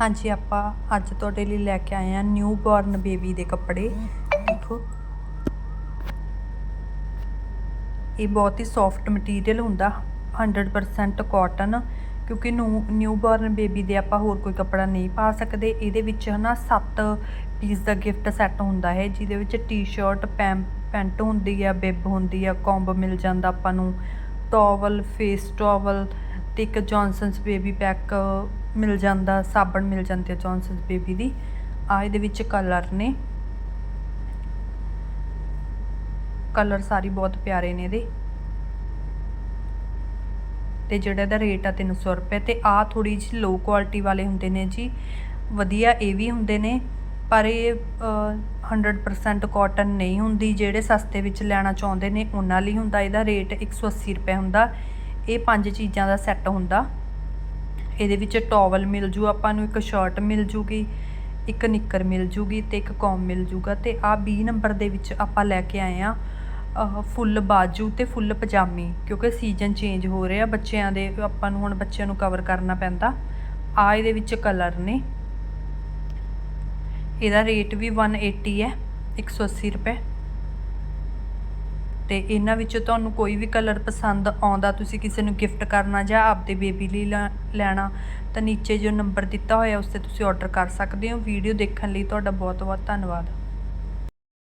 ਹਾਂਜੀ, ਆਪਾਂ ਅੱਜ ਤੁਹਾਡੇ ਲਈ ਲੈ ਕੇ ਆਏ ਹਾਂ ਨਿਊ ਬੋਰਨ ਬੇਬੀ ਦੇ ਕੱਪੜੇ। ਦੇਖੋ। ਇਹ ਬਹੁਤ ਹੀ ਸੌਫਟ ਮਟੀਰੀਅਲ ਹੁੰਦਾ 100% ਕਾਟਨ ਕਿਉਂਕਿ ਨਿਊ ਨਿਊ ਬੋਰਨ ਬੇਬੀ ਦੇ ਆਪਾਂ ਹੋਰ ਕੋਈ ਕੱਪੜਾ ਨਹੀਂ ਪਾ ਸਕਦੇ। ਇਹਦੇ ਵਿੱਚ ਹਨਾ 7 ਪੀਸ ਦਾ ਗਿਫਟ ਸੈੱਟ ਹੁੰਦਾ ਹੈ, ਜਿਹਦੇ ਵਿੱਚ ਟੀ-ਸ਼ਰਟ ਪੈਂ ਪੈਂਟ ਹੁੰਦੀ ਆ ਬਿਬ ਹੁੰਦੀ ਆ ਕੰਬ ਮਿਲ ਜਾਂਦਾ ਆਪਾਂ ਨੂੰ। ਟਾਵਲ ਫੇਸ ਟਾਵਲ ਤੇ ਇੱਕ ਜੌਨਸਨਸ ਬੇਬੀ ਪੈਕ ਮਿਲ ਜਾਂਦਾ ਸਾਬਣ ਮਿਲ ਜਾਂਦੇ ਹੈ ਜੌਨਸਨਸ ਬੇਬੀ ਦੀ। ਆ ਇਹਦੇ ਵਿੱਚ ਕਲਰ ਨੇ। ਕਲਰ ਸਾਰੀ ਬਹੁਤ ਪਿਆਰੇ ਨੇ ਇਹਦੇ। ਤੇ ਜਿਹੜਾ ਇਹਦਾ ਰੇਟ ਆ 300 ਰੁਪਏ। ਤੇ ਆ ਥੋੜੀ ਜਿਹੀ ਲੋ ਕੁਆਲਿਟੀ ਵਾਲੇ ਹੁੰਦੇ ਨੇ ਜੀ। ਵਧੀਆ ਇਹ ਵੀ ਹੁੰਦੇ ਨੇ। ਪਰ ਇਹ ਅ, 100% ਕਾਟਨ ਨਹੀਂ ਹੁੰਦੀ। ਜਿਹੜੇ ਸਸਤੇ ਵਿੱਚ ਲੈਣਾ ਚਾਹੁੰਦੇ ਨੇ ਉਹਨਾਂ ਲਈ ਹੁੰਦਾ। ਇਹਦਾ ਰੇਟ 180 ਰੁਪਏ ਹੁੰਦਾ। ਇਹ ਪੰਜ ਚੀਜ਼ਾਂ ਦਾ ਸੈੱਟ ਹੁੰਦਾ। ਇਹਦੇ ਵਿੱਚ ਟਾਵਲ ਮਿਲ ਜੂ, ਆਪਾਂ ਨੂੰ ਇੱਕ ਸ਼ਰਟ ਮਿਲ ਜੂਗੀ, ਇੱਕ ਨਿੱਕਰ ਮਿਲ ਜੂਗੀ ਤੇ ਇੱਕ ਕੌਮ ਮਿਲ ਜੂਗਾ ਤੇ ਆ 20 ਨੰਬਰ ਦੇ ਵਿੱਚ ਆਪਾਂ ਲੈ ਕੇ ਆਏ ਆ ਫੁੱਲ ਬਾਜੂ ਤੇ ਫੁੱਲ ਪਜਾਮੀ ਕਿਉਂਕਿ ਸੀਜ਼ਨ ਚੇਂਜ ਹੋ ਰਿਹਾ, ਬੱਚਿਆਂ ਦੇ ਆਪਾਂ ਨੂੰ ਹੁਣ ਬੱਚਿਆਂ ਨੂੰ ਕਵਰ ਕਰਨਾ ਪੈਂਦਾ। ਆ ਇਹਦੇ ਵਿੱਚ ਕਲਰ ਨੇ। ਇਹਦਾ ਰੇਟ ਵੀ 180 ਹੈ 180 ਰੁਪਏ। ਤੇ ਇਹਨਾਂ ਵਿੱਚੋਂ ਤੁਹਾਨੂੰ ਕੋਈ ਵੀ ਕਲਰ ਪਸੰਦ ਆਉਂਦਾ, ਤੁਸੀਂ ਕਿਸੇ ਨੂੰ ਗਿਫਟ ਕਰਨਾ ਜਾਂ ਆਪਦੇ ਬੇਬੀ ਲਈ ਲੈ- ਲੈਣਾ, ਤਾਂ ਨੀਚੇ ਜੋ ਨੰਬਰ ਦਿੱਤਾ ਹੋਇਆ, ਉਸ ਤੇ ਤੁਸੀਂ ਆਰਡਰ ਕਰ ਸਕਦੇ ਹੋ। ਵੀਡੀਓ ਦੇਖਣ ਲਈ ਤੁਹਾਡਾ ਬਹੁਤ ਬਹੁਤ ਧੰਨਵਾਦ।